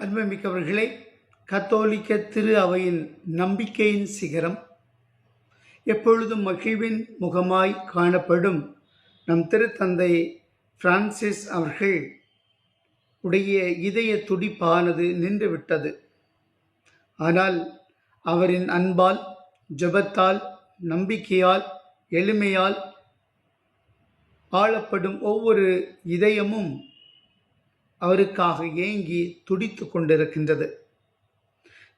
அன்புமிக்கவர்களே கத்தோலிக்க திரு அவையின் நம்பிக்கையின் சிகரம். எப்பொழுதும் மகிழ்வின் முகமாய் காணப்படும் நம் திருத்தந்தை பிரான்சிஸ் அவர்கள் உடைய இதய துடிப்பானது நின்றுவிட்டது. ஆனால் அவரின் அன்பால் ஜெபத்தால் நம்பிக்கையால் எளிமையால் ஆளப்படும் ஒவ்வொரு இதயமும் அவருக்காக ஏங்கி துடித்து கொண்டிருக்கின்றது.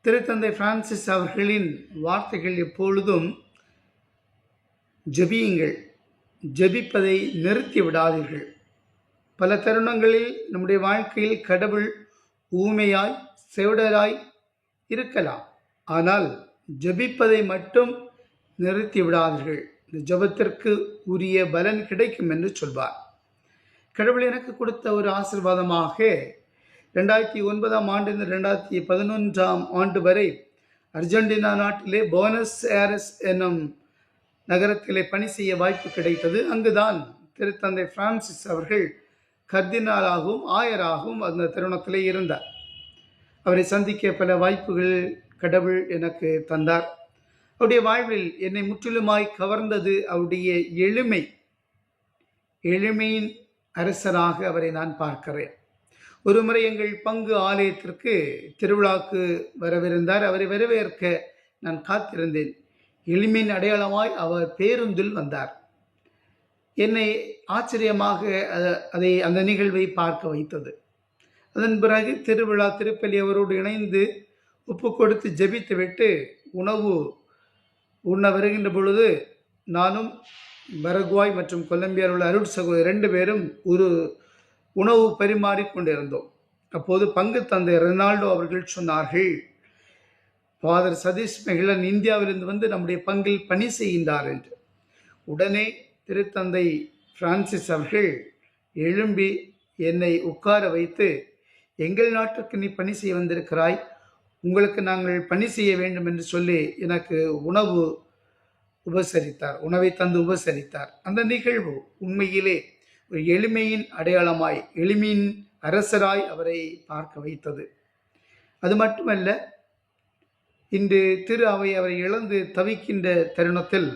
திருத்தந்தை பிரான்சிஸ் அவர்களின் வார்த்தைகள் எப்பொழுதும் ஜெபியுங்கள் ஜெபிப்பதை நிறுத்தி விடாதீர்கள். பல தருணங்களில் நம்முடைய வாழ்க்கையில் கடவுள் ஊமையாய் செவிடராய் இருக்கலாம். ஆனால் ஜெபிப்பதை மட்டும் நிறுத்தி விடாதீர்கள். இந்த ஜெபத்திற்கு உரிய பலன் கிடைக்கும் என்று சொல்வார். கடவுள் எனக்கு கொடுத்த ஒரு ஆசிர்வாதமாக ரெண்டாயிரத்தி ஒன்பதாம் ஆண்டு ரெண்டாயிரத்தி பதினொன்றாம் ஆண்டு வரை அர்ஜென்டினா நாட்டிலே போனஸ் ஏரஸ் என்னும் நகரத்திலே பணி செய்ய வாய்ப்பு கிடைத்தது. அங்குதான் திருத்தந்தை பிரான்சிஸ் அவர்கள் கர்தினாலாகவும் ஆயராகவும் அந்த தருணத்திலே இருந்தார். அவரை சந்திக்க பல வாய்ப்புகள் கடவுள் எனக்கு தந்தார். அவருடைய வாழ்வில் என்னை முற்றிலுமாய் கவர்ந்தது அவருடைய எளிமை எளிமையின் அரசராக அவரை நான் பார்க்கிறேன். ஒருமுறை எங்கள் பங்கு ஆலயத்திற்கு திருவிழாக்கு வரவிருந்தார். அவரை வரவேற்க நான் காத்திருந்தேன். எளிமையின் அடையாளமாய் அவர் பேருந்தில் வந்தார். என்னை ஆச்சரியமாக அதை அந்த நிகழ்வை பார்க்க வைத்தது. அதன் பிறகு திருவிழா திருப்பலி அவரோடு இணைந்து உப்பு கொடுத்து ஜெபித்துவிட்டு உணவு உண்ண வருகின்ற பொழுது நானும் பரகுவாய் மற்றும் கொலம்பியாவில் உள்ள அருட் சகோதரி ரெண்டு பேரும் ஒரு உணவு பரிமாறி கொண்டிருந்தோம். அப்போது பங்கு தந்தை ரெனால்டோ அவர்கள் சொன்னார்கள் ஃபாதர் சதீஷ் மெகிழன் இந்தியாவிலிருந்து வந்து நம்முடைய பங்கில் பணி செய்கின்றார் என்று. உடனே திருத்தந்தை பிரான்சிஸ் அவர்கள் எழும்பி என்னை உட்கார வைத்து எங்கள் நாட்டுக்கு நீ பணி செய்ய வந்திருக்கிறாய். உங்களுக்கு நாங்கள் பணி செய்ய வேண்டும் என்று சொல்லி எனக்கு உணவு உபசரித்தார் உணவை தந்து உபசரித்தார். அந்த நிகழ்வு உண்மையிலே ஒரு எளிமையின் அடையாளமாய் எளிமையின் அரசராய் அவரை பார்க்க வைத்தது. அது மட்டுமல்ல இன்று திரு அவை அவரை இழந்து தவிக்கின்ற தருணத்தில்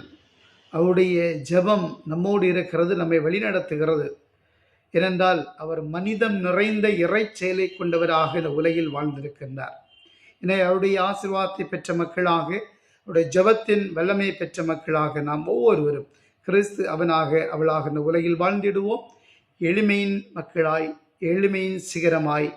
அவருடைய ஜெபம் நம்மோடு இருக்கிறது நம்மை வழிநடத்துகிறது. ஏனென்றால் அவர் மனிதம் நிறைந்த இறை செயலை கொண்டவராக இந்த உலகில் வாழ்ந்திருக்கின்றார். எனவே அவருடைய ஆசிர்வாதத்தை பெற்ற மக்களாக அவருடைய ஜெபத்தின் வல்லமை பெற்ற மக்களாக நாம் ஒவ்வொருவரும் கிறிஸ்து அவனாக அவளாக இந்த உலகில் வாழ்ந்திடுவோம். எளிமையின் மக்களாய் எளிமையின் சிகரமாய்